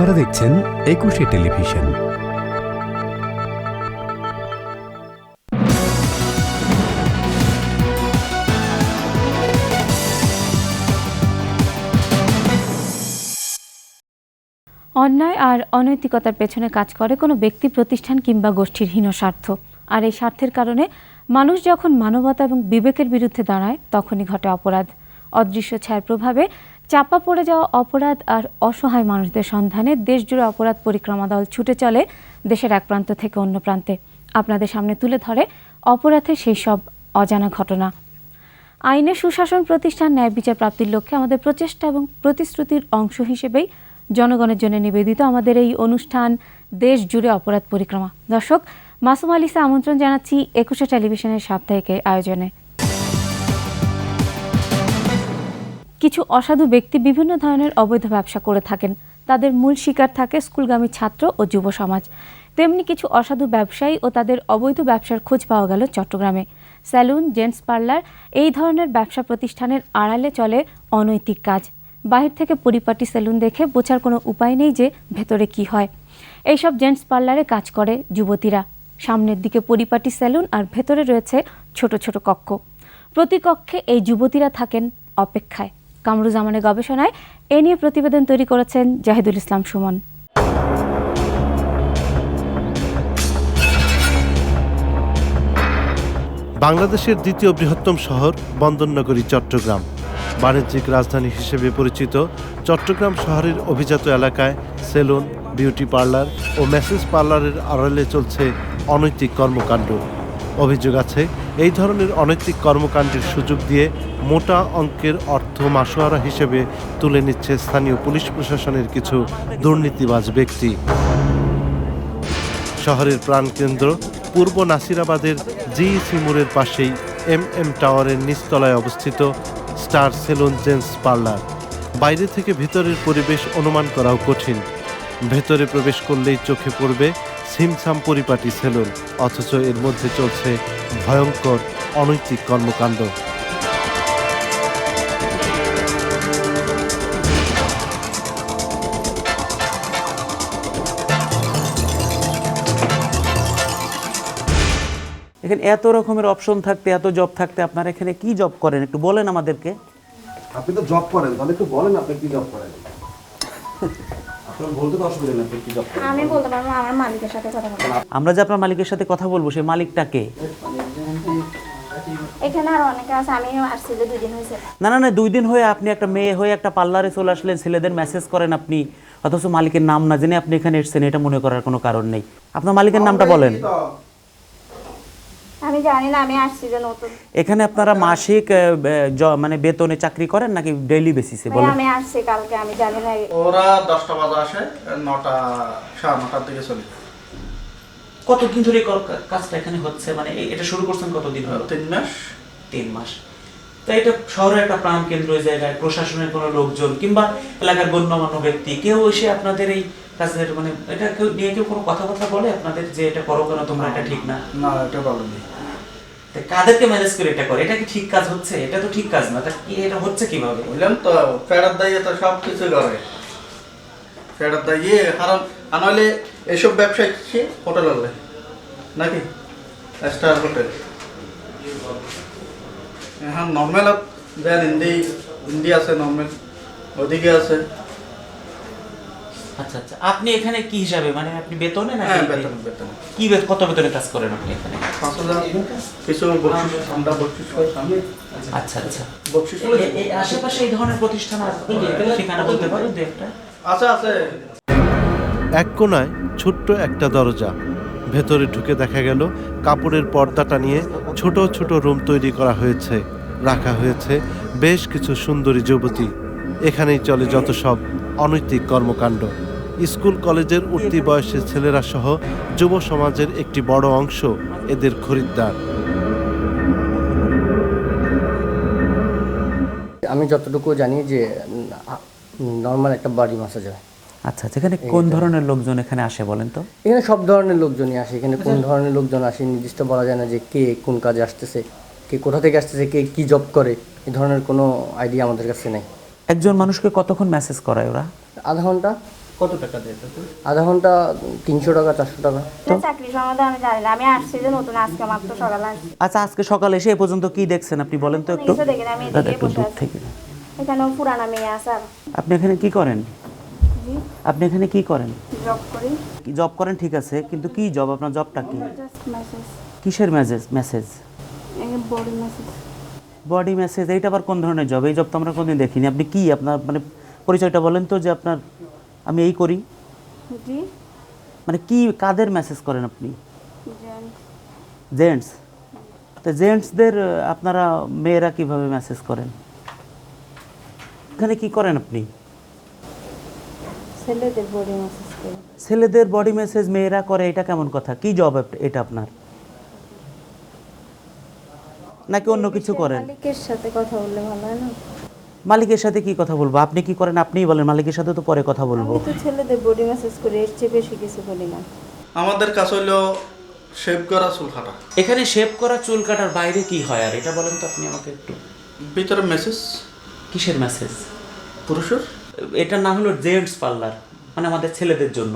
আপনারা দেখছেন একুশে টেলিভিশন। অন্যায় আর অনৈতিকতার পেছনে কাজ করে কোনো ব্যক্তি, প্রতিষ্ঠান কিংবা গোষ্ঠীর হীন স্বার্থ। আর এই স্বার্থের কারণে মানুষ যখন মানবতা এবং বিবেকের বিরুদ্ধে দাঁড়ায়, তখনই ঘটে অপরাধ। অদৃশ্য ছায়ার প্রভাবে চাপা পড়ে যাওয়া অপরাধ আর অসহায় মানুষদের সন্ধানে দেশজুড়ে অপরাধ পরিক্রমা দল ছুটে চলে দেশের এক প্রান্ত থেকে অন্য প্রান্তে। আপনাদের সামনে তুলে ধরে অপরাধের সেই সব অজানা ঘটনা। আইনের সুশাসন প্রতিষ্ঠান ন্যায় বিচার প্রাপ্তির লক্ষ্যে আমাদের প্রচেষ্টা এবং প্রতিশ্রুতির অংশ হিসেবেই জনগণের জন্য নিবেদিত আমাদের এই অনুষ্ঠান দেশ জুড়ে অপরাধ পরিক্রমা। দর্শক, মাসুম আলিসা আমন্ত্রণ জানাচ্ছি একুশে টেলিভিশনের সাপ্তাহিক আয়োজনে। কিছু অসাধু ব্যক্তি বিভিন্ন ধরনের অবৈধ ব্যবসা করে থাকেন। তাদের মূল শিকার থাকে স্কুলগামী ছাত্র ও যুব সমাজ। তেমনি কিছু অসাধু ব্যবসায়ী ও তাদের অবৈধ ব্যবসার খোঁজ পাওয়া গেল চট্টগ্রামে। স্যালুন, জেন্টস পার্লার এই ধরনের ব্যবসা প্রতিষ্ঠানের আড়ালে চলে অনৈতিক কাজ। বাহির থেকে পরিপাটি সেলুন দেখে বোঝার কোনো উপায় নেই যে ভেতরে কি হয়। এইসব জেন্টস পার্লারে কাজ করে যুবতীরা। সামনের দিকে পরিপাটি সেলুন আর ভেতরে রয়েছে ছোট ছোট কক্ষ। প্রতি কক্ষে এই যুবতীরা থাকেন অপেক্ষায়। কামরুজ্জামানের গবেষণায় এ নিয়ে প্রতিবেদন তৈরি করেছেন জাহিদুল ইসলাম সুমন। বাংলাদেশের দ্বিতীয় বৃহত্তম শহর বন্দরনগরী, চট্টগ্রাম। বাণিজ্যিক রাজধানী হিসেবে পরিচিত চট্টগ্রাম শহরের অভিজাত এলাকায় সেলুন, বিউটি পার্লার ও ম্যাসেজ পার্লারের আড়ালে চলছে অনৈতিক কর্মকাণ্ড। অভিযোগ আছে, এই ধরনের অনৈতিক কর্মকাণ্ডের সুযোগ দিয়ে মোটা অঙ্কের অর্থ মাসোয়ারা হিসেবে তুলে নিচ্ছে স্থানীয় পুলিশ প্রশাসনের কিছু দুর্নীতিবাজ ব্যক্তি। শহরের প্রাণকেন্দ্র পূর্ব নাসিরাবাদের জিইসি মোড়ের পাশেই এম এম টাওয়ারের নিচতলায় অবস্থিত স্টার সেলুন জেন্টস পার্লার। বাইরে থেকে ভিতরের পরিবেশ অনুমান করাও কঠিন। ভেতরে প্রবেশ করলেই চোখে পড়বে সিমসাম পরিপাটি সেলুন অথচ এর মধ্যে চলছে ভয়ঙ্কর অনৈতিক কর্মকাণ্ড। এখানে এত রকমের অপশন থাকতে এত জব থাকতে আপনারা এখানে কি জব করেন? একটু বলেন আমাদেরকে। আপনি তো জব করেন তাহলে একটু বলেন আপনি কি জব করেন। আমি বলতে পারব আমার মালিকের সাথে কথা বলতে আমরা যে আপনার মালিকের সাথে কথা বলব সেই মালিকটা কে? এখানে আর অনেকে আছে আমি আসছি যে দুই দিন হয়েছে। না না না দুই দিন হয়ে আপনি একটা মেয়ে হয়ে একটা পার্লারে চলে আসলেন ছেলেদের মেসেজ করেন আপনি অথচ মালিকের নাম না জেনে আপনি এখানে এসেছেন এটা মনে করার কোনো কারণ নেই। আপনার মালিকের নামটা বলেন। আমি জানি না আমি আসছি যে নতুন। এখানে আপনারা মাসিক মানে বেতনে চাকরি করেন নাকি ডেইলি বেসিসে বলেন? আমি আসছি কালকে আমি জানি না। ওরা দশটা বাজে আসে নটা সাড়ে নটার দিকে চলে। কতদিন ধরে কাজটা এখানে হচ্ছে? মানে এটা শুরু করছেন কতদিন হলো? তিন মাস। তিন মাস। তো এটা শহরের একটা প্রাণ কেন্দ্র জায়গায় প্রশাসনের কোনো লোকজন কিংবা এলাকার গণ্যমান্য ব্যক্তি কেউ এসে আপনাদের এই কাজের মানে এটা কেউ নিয়ে কেউ কোনো কথাবার্তা বলে আপনাদের যে এটা করো কেন তোমরা এটা ঠিক না? না এটা বলেনি কাদেরকে ম্যানেজ করে এটা করে? এটা কি ঠিক কাজ হচ্ছে? এটা তো ঠিক কাজ না। কি এটা হচ্ছে কীভাবে? বুঝলাম তো ফেরত দাইয়ে তো সব কিছু করে। ফেরত দাইয়ে কারণ আর নইলে এইসব ব্যবসায় কি? হোটেল হলে নাকি? Star hotel. হ্যাঁ নর্মাল দেন হিন্দি হিন্দি আছে নর্মাল ওদিকে আছে। আচ্ছা আচ্ছা। আপনি এখানে কি হিসাবে? মানে আপনি বেতনে না হ্যাঁ বেতন বেতন। কি কত বেতনে কাজ করেন আপনি এখানে? পাঁচ হাজার। কিছু বকশিস আমরা বকশিস করে সামনে। আচ্ছা আচ্ছা। বকশিস এই আশেপাশে এই ধরনের প্রতিষ্ঠান আছে ঠিকানা বলতে পারো দু একটা। আছে আছে। এক কোনায় ছোট্ট একটা দরজা। ভেতরে ঢুকে দেখা গেল কাপড়ের পর্দাটা নিয়ে ছোট ছোট রুম তৈরি করা হয়েছে রাখা হয়েছে বেশ কিছু সুন্দরী যুবতী। এখানেই চলে যত সব অনৈতিক কর্মকাণ্ড। স্কুল কলেজের উঠতি বয়সের ছেলেরা সহ যুব সমাজের একটি বড় অংশ এদের খরিদ্দার। আমি যতটুকু জানি যে নর্মাল একটা বাড়ি মাসাজ হয়। আচ্ছা আচ্ছা এখানে কোন ধরনের লোকজন এখানে আসে বলেন তো? এখানে সব ধরনের লোকজনই আসে। এখানে কোন ধরনের লোকজন আসে নির্দিষ্ট বলা যায় না যে কে কোন কাজে আসতেছে কে কোথা থেকে আসতেছে কে কি জব করে। এই ধরনের কোনো আইডিয়া আমাদের কাছে নেই। একজন মানুষকে কতক্ষণ মেসেজ করায় ওরা? আধা ঘণ্টা। কত টাকা দেয় তাতে? আধা ঘণ্টা তিনশো টাকা চারশো টাকা। চাকরি সম্বন্ধে আমি জানি না। আমি আসছি যে নতুন আজকে মাত্র সকালে আসছি। আচ্ছা আজকে সকালে এসে এ পর্যন্ত কি দেখছেন আপনি বলেন তো একটু? কিছু দেখি না আমি দাদা একটু দূর থেকে। এখানেও পুরানা মেয়ে আছে আপনি এখানে কি করেন? আপনি এখানে কি করেন? জব করি। কি জব করেন? ঠিক আছে কিন্তু কি জব? আপনার জবটা কি? কিসের massage massage body massage body massage এইটা আবার কোন ধরনের জব এই জব তো আমরা কোনোদিন দেখিনি। আপনি কি আপনার মানে পরিচয়টা বলেন তো যে আপনার আমি এই করি। মানে কি কাদের মেসেজ করেন আপনি? জেন্টস জেন্টস তো জেন্টসদের আপনারা মেয়েরা কীভাবে মেসেজ করেন? এখানে কি করেন আপনি? ছেলেদের বডি মেসেজ ছেলেদের বডি মেসেজ মেয়েরা করে এটা কেমন কথা? কি জব এটা আপনার? নাকি অন্য কিছু করেন? মালিকের সাথে কথা বললে ভালো হয় না? মালিকের সাথে কি কথা বলব? আপনি কি করেন? আপনিই বলেন মালিকের সাথে তো পরে কথা বলব। আমি তো ছেলেদের বডি মেসেজ করে এর চেয়ে বেশি কিছু করি না। আমাদের কাছে হলো শেভ করা চুল কাটা। এখানে শেভ করা চুল কাটার বাইরে কি হয় আর? এটা বলেন তো আপনি আমাকে একটু। ভিতরে মেসেজ কিসের মেসেজ পুরুষের? এটার নাম হলো জেন্টস পার্লার মানে আমাদের ছেলেদের জন্য।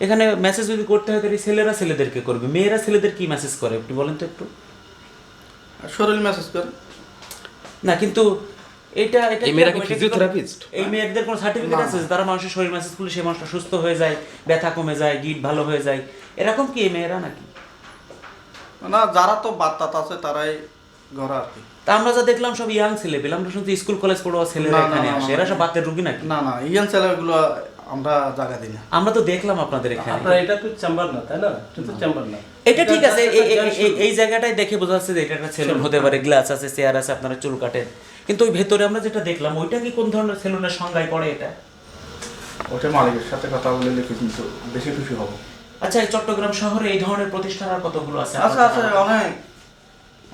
এখানে মেসেজ যদি করতে হয় তাহলে ছেলেরা ছেলেদেরকে করবে। মেয়েরা ছেলেদের কি মেসেজ করে? আপনি বলেন তো একটু। শরীর মেসেজ করে। না কিন্তু এটা এটা এই মেয়েরা কি physiotherapist? এই মেয়েদের কোনো সার্টিফিকেট আছে যে তারা মানুষের শরীর মেসেজ করলে সেই মানুষটা সুস্থ হয়ে যায় ব্যথা কমে যায় গিট ভালো হয়ে যায়? এরকম কি এই মেয়েরা নাকি? না যারা তো বাত্তাত আছে তারাই ঘরে আর কি। তা আমরা যা দেখলাম সব ইয়াং ছেলে পেলাম আমরা শুনছি স্কুল কলেজ ছেলেরা এখানে আসে। এরা সব রুগী নাকি? না না ইয়ান ছেলেগুলো আমরা জায়গা দিই না। আমরা তো দেখলাম আপনাদের এখানে। আপনার এটা তো চেম্বার না তাই না? এটা তো চেম্বার না। এটা ঠিক আছে এই- জায়গাটাই দেখে বোঝা যাচ্ছে যে এটা একটা সেলুন হতে পারে গ্লাস আছে চেয়ার আছে আপনারা চুল কাটেন। কিন্তু ওই ভেতরে আমরা যেটা দেখলাম ওইটা কি কোন ধরনের সেলুনের সংজ্ঞায় পড়ে এটা? ওটা মালিকের সাথে কথা বলে লিখে কিন্তু বেশি খুশি হব। আচ্ছা এই চট্টগ্রাম শহরে এই ধরনের প্রতিষ্ঠান আর কতগুলো আছে? আচ্ছা আছে অনেক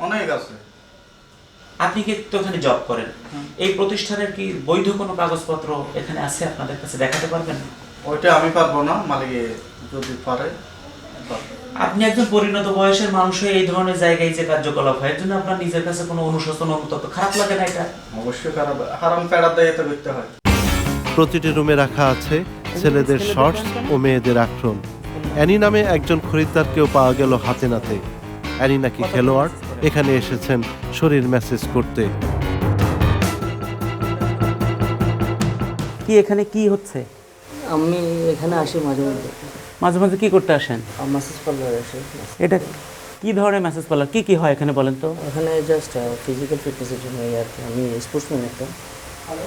অনেক আছে। আপনি কি তো এখানে জব করেন এই প্রতিষ্ঠানের কি বৈধ কোনো কাগজপত্র এখানে আছে আপনাদের কাছে দেখাতে পারবেন? ওইটা আমি পারব না মালিকে যদি পারে পারবে। আপনি একজন পরিণত বয়সের মানুষ হয়ে এই ধরনের জায়গায় যে কার্যকলাপ হয় এর জন্য আপনার নিজের কাছে কোনো অনুশোচন অনুতপ্ত খারাপ লাগে না এটা? অবশ্যই খারাপ হারাম ফেরার দায়িত্ব তো করতে হয়। প্রতিটি রুমে রাখা আছে ছেলেদের শর্টস ও মেয়েদের আক্রম অ্যানি নামে একজন খরিদ্দারকেও পাওয়া গেল হাতে নাতে। অ্যানি নাকি খেলোয়াড় এখানে এসেছেন শরীর মেসেজ করতে। কি এখানে কি হচ্ছে? আমি এখানে আসি মাঝে মধ্যে। মাঝে মাঝে কি করতে আসেন? মাসাজ পার্লারে আসি এটা কি ধরনের মেসেজ পার্লার কি কি হয় এখানে বলেন তো? এখানে জাস্ট ফিজিক্যাল ফিটনেসের জন্য আর কি আমি স্পোর্টসম্যান একটা।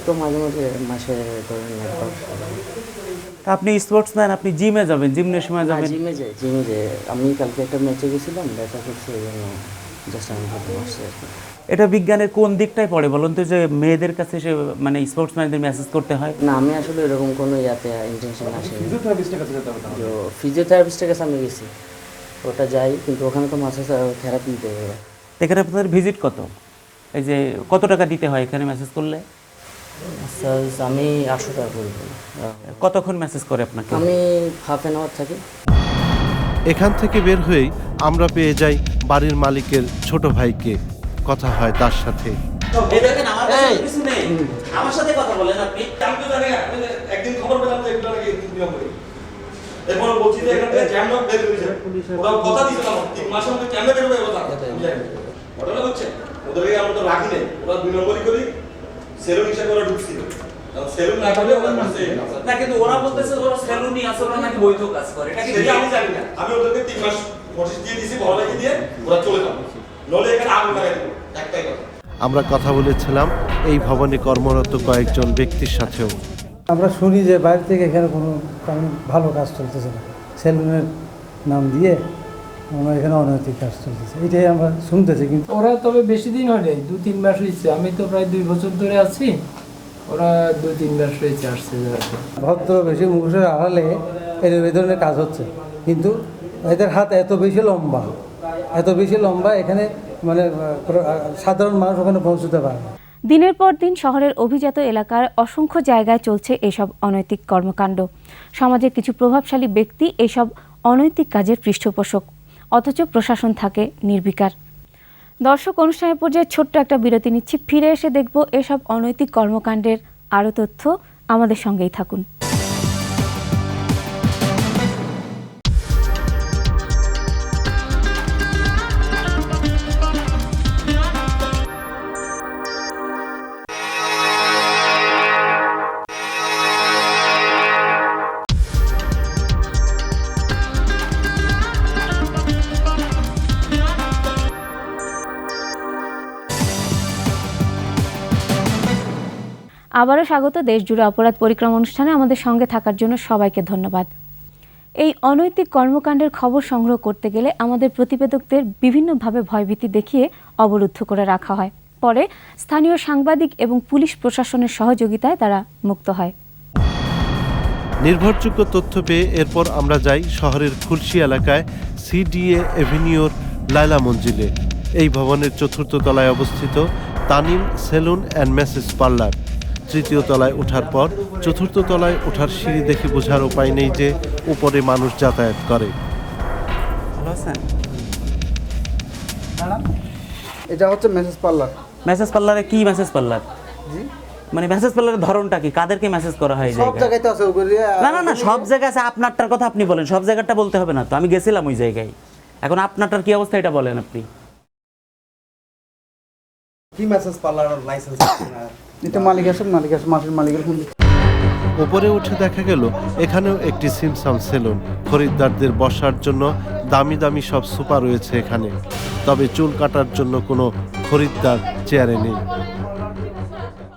তো মাঝে মাঝে মাসে ধরেন একবার। তা আপনি স্পোর্টসম্যান আপনি জিমে যাবেন জিমনেশিয়ামে যাবেন? জিমে যাই জিমে যাই। আমি কালকে একটা ম্যাচে গেছিলাম দেখা করছি এই জন্য জাস্ট আমি ভাবতে পারছি আর কি। এটা বিজ্ঞানের কোন দিকটাই পড়ে বলুন তো যে মেয়েদের কাছে সে মানে স্পোর্টসম্যানদের মেসেজ করতে হয়? না আমি আসলে এরকম কোনো ইয়াতে ইন্টেনশন আসেনি। ফিজিওথেরাপিস্টের কাছে যেতে হবে তো ফিজিওথেরাপিস্টের কাছে আমি গেছি। ওটা যাই কিন্তু ওখানে তো মাসাজ থেরাপি দিতে হবে। এখানে আপনাদের ভিজিট কত? এই যে কত টাকা দিতে হয় এখানে মেসেজ করলে? মাসাজ আমি আটশো টাকা করে কতক্ষণ মেসেজ করে আপনাকে? আমি হাফ অ্যান আওয়ার থাকি। এখান থেকে বের হয়েই আমরা পেয়ে যাই বাড়ির মালিকের ছোট ভাইকে। কথা হয় তার সাথে। আমার কাছে কিছু নেই। আমার সাথে কথা বলেন আপনি। একদিন খবর পেলাম যে এগুলো নাকি এরপর বলছি যে এখান থেকে ক্যাম্প বের করে দিয়েছে ওরা কথা দিয়েছে আমার তিন মাসের মধ্যে ক্যাম্পে বের হবে কথা ঘটনা হচ্ছে ওদেরকে আমরা তো রাখি নেই। ওরা দুই নম্বরই করি সেলুন হিসাবে ওরা ঢুকছিল সেলুন না করলে ওরা করছে না কিন্তু ওরা বলতেছে ওরা সেলুনই আছে ওরা নাকি বৈধ কাজ করে। এটা কি আমি জানি না। আমি ওদেরকে তিন মাস নোটিশ দিয়ে দিয়েছি ভালো লাগিয়ে দিয়ে ওরা চলে যাবে। নলে এখানে আগুন লাগাই দেবো একটাই কথা। আমরা কথা বলেছিলাম এই ভবনে কর্মরত কয়েকজন ব্যক্তির সাথেও। আমরা শুনি যে বাইরে থেকে এখানে কোনো ভালো কাজ চলতেছে না। সেলুনের নাম দিয়ে আমরা এখানে অনৈতিক কাজ চলতেছে। এটাই আমরা শুনতেছি কিন্তু ওরা তবে বেশি দিন হয়নি দু তিন মাস হয়েছে। আমি তো প্রায় দুই বছর ধরে আছি ওরা দু তিন মাস হয়েছে আসছে। ভদ্র বেশি মুখোশের আড়ালে এদের এই ধরনের কাজ হচ্ছে। কিন্তু এদের হাত এত বেশি লম্বা, এত বেশি লম্বা এখানে মানে সাধারণ মানুষ ওখানে পৌঁছতে পারে না। দিনের পর দিন শহরের অভিজাত এলাকার অসংখ্য জায়গায় চলছে এসব অনৈতিক কর্মকাণ্ড। সমাজের কিছু প্রভাবশালী ব্যক্তি এসব অনৈতিক কাজের পৃষ্ঠপোষক, অথচ প্রশাসন থাকে নির্বিকার। দর্শক অনুষ্ঠানের পর্যায়ে ছোট্ট একটা বিরতি নিচ্ছি। ফিরে এসে দেখব এসব অনৈতিক কর্মকাণ্ডের আরও তথ্য। আমাদের সঙ্গেই থাকুন। আবারও স্বাগত দেশ জুড়ে অপরাধ পরিক্রমা অনুষ্ঠানে আমাদের সঙ্গে থাকার জন্য সবাইকে ধন্যবাদ। এই অনৈতিক কর্মকাণ্ডের খবর সংগ্রহ করতে গেলে আমাদের প্রতিবেদকদের বিভিন্নভাবে ভয়ভীতি দেখিয়ে অবরুদ্ধ করে রাখা হয়। পরে স্থানীয় সাংবাদিক এবং পুলিশ প্রশাসনের সহযোগিতায় তারা মুক্ত হয়। নির্ভরযোগ্য তথ্য পেয়ে এরপর আমরা যাই শহরের খুলশি এলাকায় সিডিএ এভিনিউর লায়লা মঞ্জিলে। এই ভবনের চতুর্থ তলায় অবস্থিত Tanim salon and massage parlour. তৃতীয় তলায় ওঠার পর চতুর্থ তলায় ওঠার সিঁড়ি দেখে বোঝার উপায় নেই যে উপরে মানুষ যাতায়াত করে। এটা হচ্ছে মেসেজ পার্লার। মেসেজ পার্লারে কি মেসেজ পার্লার? মানে মেসেজ পার্লারের ধরনটা কি? কাদেরকে মেসেজ করা হয় সব জায়গায়? জায়গায় তো আছে না না না সব জায়গায় আছে আপনারটার কথা আপনি বলেন সব জায়গাটা বলতে হবে না তো আমি গেছিলাম ওই জায়গায়। এখন আপনারটার কি অবস্থা এটা বলেন আপনি। কি মেসেজ পার্লার লাইসেন্স এটা মালিক আছে মালিক আছে মাসের মালিকের ফোন উপরে উঠে দেখা গেল এখানেও একটি সিমসাম সেলুন। খরিদ্দারদের বসার জন্য দামি দামি সব সোফা রয়েছে এখানে। তবে চুল কাটার জন্য কোনো খরিদ্দার চেয়ারে নেই।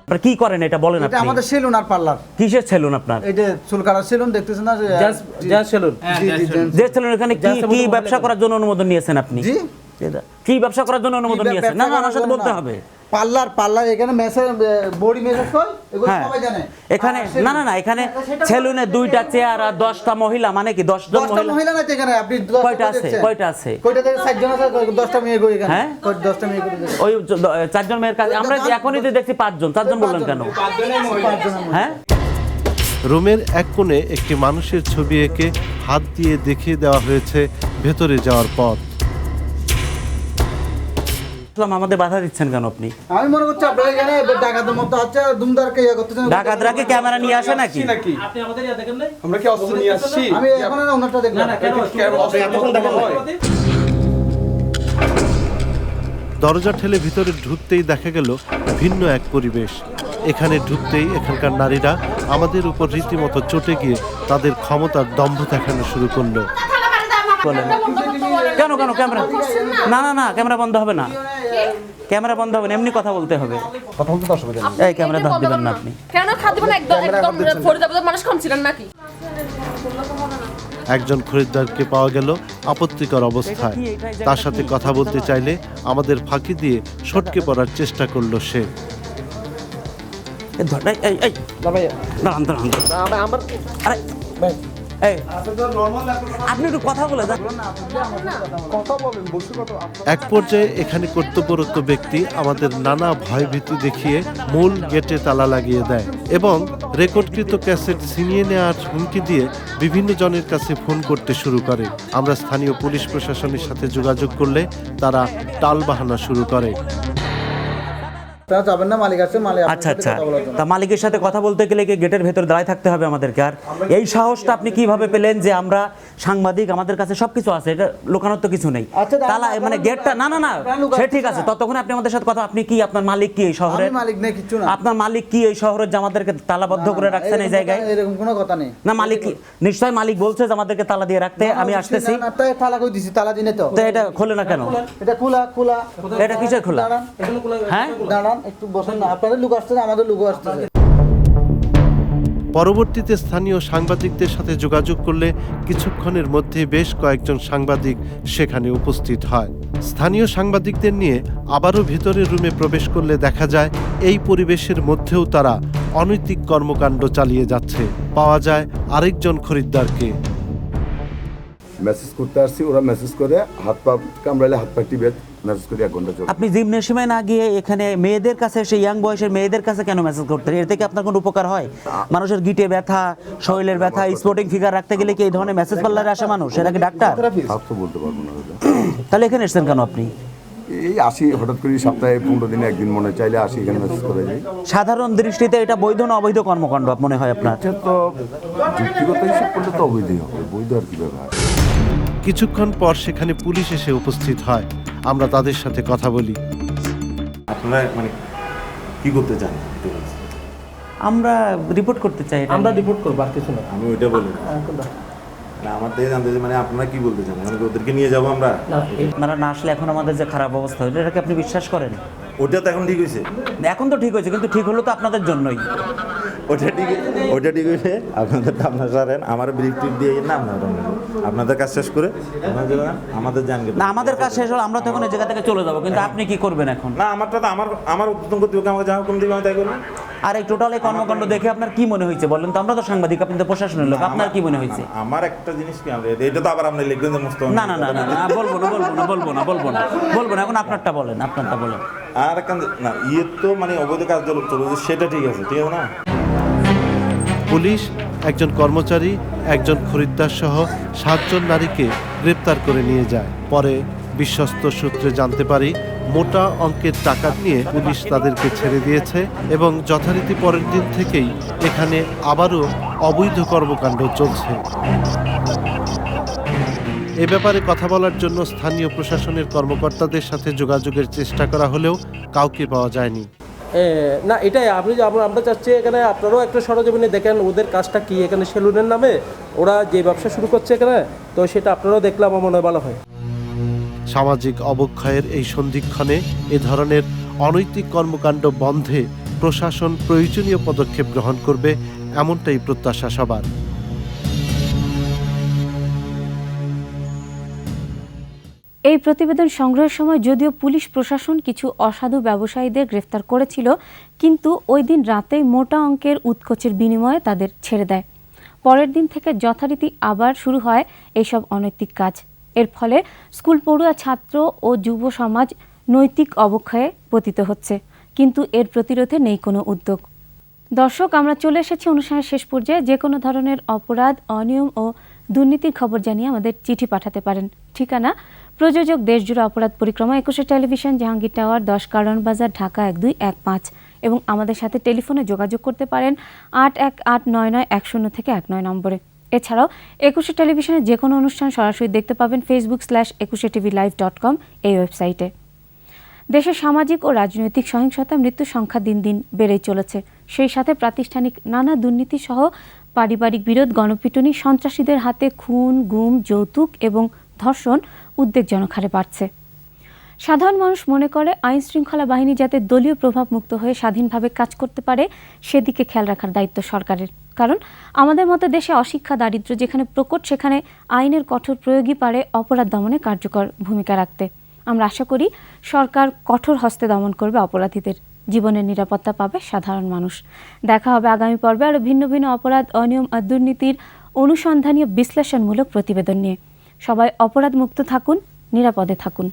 আপনারা কি করেন এটা বলেন এটা আপনি? আমাদের সেলুন আর পার্লার। কিসের সেলুন আপনার? এই যে চুল কাটার সেলুন দেখতেছেন না যে যা সেলুন। যে সেলুন এখানে কি কি ব্যবসা করার জন্য অনুমোদন নিয়েছেন আপনি? জি? কি ব্যবসা করার জন্য অনুমোদন নিয়েছেন? না না আমার সাথে বলতে হবে। পার্লার পার্লার এখানে মেসেজ বডি মেসেজ কর এগুলো হ্যাঁ। সবাই জানে। এখানে না না না এখানে সেলুনে দুইটা চেয়ার আর দশটা মহিলা মানে কি দশ জন দশটা মহিলা? মহিলা নাই তো এখানে? আপনি কয়টা আছে? কয়টা আছে? কয়টা থেকে ষাট জন আছে দশটা মেয়ে করে এখানে? হ্যাঁ? কয়- দশটা মেয়ে করে ওই য- দ- চারজন মেয়ের কাছে আমরা যে এখনই তো দেখছি পাঁচজন চারজন বললেন কেন? 5 জনের মহিলা। হ্যাঁ? রুমের এক কোণে একটি মানুষের ছবি এঁকে হাত দিয়ে দেখিয়ে দেওয়া হয়েছে ভেতরে যাওয়ার পথ। ইসলাম আমাদের বাধা দিচ্ছেন কেন আপনি? আমি মনে করছি আপনার এখানে ডাকাতের মতো আছে দুমদারকে ইয়ে করতেছেন। ডাকাতরা কি ক্যামেরা নিয়ে আসে নাকি? আপনি আমাদের ইয়া দেখেন নাই? আমরা কি অস্ত্র নিয়ে আসছি? আমি এখন আর ওনারটা দেখলাম কেন দরজা ঠেলে ভিতরে ঢুকতেই দেখা গেল ভিন্ন এক পরিবেশ। এখানে ঢুকতেই এখানকার নারীরা আমাদের উপর রীতিমতো চটে গিয়ে তাদের ক্ষমতার দম্ভ দেখানো শুরু করল। কেন কেন ক্যামেরা? না না না ক্যামেরা বন্ধ হবে না। ক্যামেরা বন্ধ হবে না এমনি কথা বলতে হবে। কথা বলতে অসুবিধা নেই। এই ক্যামেরা দাঁত দিবেন না আপনি। কেন খাদ্য মানে একদম একদম ফরিদাবাদের মানুষ কম ছিলেন নাকি? একজন খরিদ্দারকে পাওয়া গেল আপত্তিকর অবস্থায়। তার সাথে কথা বলতে চাইলে আমাদের ফাঁকি দিয়ে সটকে পড়ার চেষ্টা করল সে। এই ধর, এই, এই, এই। দাঁড়ান, দাঁড়ান, দাঁড়ান। এক পর্যায়ে এখানে কর্তব্যরত ব্যক্তি আমাদের নানা ভয়ভীতি দেখিয়ে মূল গেটে তালা লাগিয়ে দেয় এবং রেকর্ডকৃত ক্যাসেট ছিনিয়ে নেওয়ার হুমকি দিয়ে বিভিন্ন জনের কাছে ফোন করতে শুরু করে। আমরা স্থানীয় পুলিশ প্রশাসনের সাথে যোগাযোগ করলে তারা টালবাহানা শুরু করে। তারা যাবেন না মালিক আছে মালিক আচ্ছা আচ্ছা। তা মালিকের সাথে কথা বলতে গেলে কি গেটের ভেতর দাঁড়ায় থাকতে হবে আমাদেরকে আর? এই সাহসটা আপনি কীভাবে পেলেন যে আমরা সাংবাদিক আমাদের কাছে সবকিছু আছে এটা লোকানোর তো কিছু নেই। আচ্ছা, তালা মানে গেটটা না না না সে ঠিক আছে ততক্ষণ আপনি আমাদের সাথে কথা আপনি কি আপনার মালিক কি এই শহরের? আমি মালিক নেই কিচ্ছু না। আপনার মালিক কি এই শহরের যে আমাদেরকে তালাবদ্ধ করে রাখছেন এই জায়গায়? এরকম কোনো কথা নেই। না মালিক কি নিশ্চয় মালিক বলছে যে আমাদেরকে তালা দিয়ে রাখতে আমি আসতেছি। তালা কই দিছি তালা দিনে তো। তো এটা খোলে না কেন? এটা খোলা খোলা। এটা কিসের খোলা? হ্যাঁ? দাঁড়ান। একটু বসেন না আপনাদের লোক আসতেছে আমাদের লোক আসতেছে পরবর্তীতে স্থানীয় সাংবাদিকদের সাথে যোগাযোগ করলে কিছুক্ষণের মধ্যে বেশ কয়েকজন সাংবাদিক সেখানে উপস্থিত হয়। স্থানীয় সাংবাদিকদের নিয়ে আবারও ভিতরের রুমে প্রবেশ করলে দেখা যায় এই পরিবেশের মধ্যেও তারা অনৈতিক কর্মকাণ্ড চালিয়ে যাচ্ছে। পাওয়া যায় আরেকজন খরিদ্দারকে। মেসেজ করতে আসছি ওরা মেসেজ করে হাত পা কামড়াইলে হাত পা টিপে আপনি জিমনেশিয়ামে না গিয়ে এখানে মেয়েদের কাছে সেই ইয়াং বয়সের মেয়েদের কাছে কেন মেসেজ করতেন? এর থেকে আপনার কোনো উপকার হয়? মানুষের গিটে ব্যথা শরীরের ব্যথা স্পোর্টিং ফিগার রাখতে গেলে কি এই ধরনের মেসেজ পার্লারে আসে মানুষ? এরা কি ডাক্তার? বলতে পারব না তাহলে এখানে এসেছেন কেন আপনি? এই আসি হঠাৎ করে সপ্তাহে পনেরো দিনে একদিন মনে চাইলে আসি এখানে মেসেজ করে যাই সাধারণ দৃষ্টিতে এটা বৈধ না অবৈধ কর্মকাণ্ড মনে হয় আপনার? এটা তো যুক্তিগত হিসাব করলে তো অবৈধই হবে বৈধ আর কি ব্যাপার কিছুক্ষণ পর সেখানে পুলিশ এসে উপস্থিত হয়। আমরা তাদের সাথে কথা বলি। আপনারা মানে কি করতে চান? আমরা রিপোর্ট করতে চাই আমরা রিপোর্ট করব আর কিছু না। আমি ওইটা বলি না আমার থেকে জানতে চাই, মানে আপনারা কি বলতে চান? মানে ওদেরকে নিয়ে যাব আমরা? না আপনারা না আসলে এখন আমাদের যে খারাপ অবস্থা হয়েছে এটাকে আপনি বিশ্বাস করেন? ওটা তো এখন ঠিক হয়েছে। এখন তো ঠিক হয়েছে কিন্তু ঠিক হলো তো আপনাদের জন্যই। ওটা ঠিক ওটা ঠিক হয়েছে। আপনাদের আপনার সারেন আমার ব্রিক দিয়ে না আপনারা আপনাদের কাজ শেষ করে আপনাদের আমাদের জান না আমাদের কাজ শেষ হলো আমরা তো এখন এই জায়গা থেকে চলে যাব কিন্তু আপনি কি করবেন এখন? না আমারটা তো আমার আমার উদ্বোধন কর্তৃপক্ষ আমাকে যা হুকুম দিবে আমি তাই করব। আর এই টোটাল এই কর্মকাণ্ড দেখে আপনার কি মনে হয়েছে বলেন তো? আমরা তো সাংবাদিক আপনি তো প্রশাসনের লোক আপনার কি মনে হয়েছে? আমার একটা জিনিস কি এটা তো আবার আপনি লিখবেন না না না না বলব না বলব না বলব না বলব না বলব না এখন আপনারটা বলেন আপনারটা বলেন। আর না ইয়ে তো মানে অবৈধ কাজ চলছে, সেটা ঠিক আছে ঠিক আছে না? পুলিশ, একজন কর্মচারী, একজন খরিদ্দার সহ সাতজন নারীকে গ্রেপ্তার করে নিয়ে যায়। পরে বিশ্বস্ত সূত্রে জানতে পারি, মোটা অঙ্কের টাকা নিয়ে পুলিশ তাদেরকে ছেড়ে দিয়েছে এবং যথারীতি পরের দিন থেকেই এখানে আবারও অবৈধ কর্মকাণ্ড চলছে। এ ব্যাপারে কথা বলার জন্য স্থানীয় প্রশাসনের কর্মকর্তাদের সাথে যোগাযোগের চেষ্টা করা হলেও কাউকে পাওয়া যায়নি। না, এটাই, আপনি আমরা চাচ্ছি এখানে আপনারাও একটা সরজমিনে দেখেন ওদের কাজটা কি, এখানে সেলুনের নামে, ওরা যে ব্যবসা শুরু করছে এখানে, তো সেটা আপনারাও দেখলে আমার মনে ভালো হয়। সামাজিক অবক্ষয়ের এই সন্ধিক্ষণে এ ধরনের অনৈতিক কর্মকাণ্ড বন্ধে প্রশাসন প্রয়োজনীয় পদক্ষেপ গ্রহণ করবে, এমনটাই প্রত্যাশা সবার। এই প্রতিবেদন সংগ্রহের সময় যদিও পুলিশ প্রশাসন কিছু অসাধু ব্যবসায়ীদের গ্রেফতার করেছিল, কিন্তু ওই দিন রাতেই মোটা অঙ্কের উৎকোচের বিনিময়ে তাদের ছেড়ে দেয়। পরের দিন থেকে যথারীতি আবার শুরু হয় এইসব অনৈতিক কাজ। এর ফলে স্কুল পড়ুয়া ছাত্র ও যুব সমাজ নৈতিক অবক্ষয়ে পতিত হচ্ছে, কিন্তু এর প্রতিরোধে নেই কোনো উদ্যোগ। দর্শক, আমরা চলে এসেছি অনুষ্ঠানের শেষ পর্যায়ে। যে কোনো ধরনের অপরাধ, অনিয়ম ও দুর্নীতির খবর জানিয়ে আমাদের চিঠি পাঠাতে পারেন। ঠিকানা? প্রযোজক দেশজুড়ে অপরাধ পরিক্রমা একুশে টেলিভিশন, জাহাঙ্গীর টাওয়ার, দশ কারণ বাজার, ঢাকা এক দুই এক পাঁচ। এবং আমাদের সাথে টেলিফোনে যোগাযোগ করতে পারেন আট এক আট নয় নয় এক শূন্য থেকে এক নয় নম্বরে। এছাড়াও একুশে টেলিভিশনের যে কোনো অনুষ্ঠান সরাসরি দেখতে পাবেন Facebook slash Ekushey TV live dot com এই ওয়েবসাইটে দেশের সামাজিক ও রাজনৈতিক সহিংসতা মৃত্যু সংখ্যা দিন দিন বেড়েই চলেছে। সেই সাথে প্রাতিষ্ঠানিক নানা দুর্নীতি সহ পারিবারিক বিরোধ, গণপিটুনি, সন্ত্রাসীদের হাতে খুন, গুম, যৌতুক এবং ধর্ষণ উদ্বেগজনক হারে বাড়ছে। সাধারণ মানুষ মনে করে আইন শৃঙ্খলা বাহিনী যাতে দলীয় প্রভাব মুক্ত হয়ে স্বাধীনভাবে কাজ করতে পারে, সেদিকে খেয়াল রাখার দায়িত্ব সরকারের। কারণ আমাদের মতো দেশে অশিক্ষা, দারিদ্র্য যেখানে প্রকট, সেখানে আইনের কঠোর প্রয়োগই পারে অপরাধ দমনে কার্যকর ভূমিকা রাখতে। আমরা আশা করি সরকার কঠোর হস্তে দমন করবে অপরাধীদের। জীবনের নিরাপত্তা পাবে সাধারণ মানুষ। দেখা হবে আগামী পর্বে আরও ভিন্ন ভিন্ন অপরাধ, অনিয়ম আর দুর্নীতির অনুসন্ধানীয় বিশ্লেষণমূলক প্রতিবেদন নিয়ে। সবাই অপরাধ মুক্ত থাকুন, নিরাপদে থাকুন।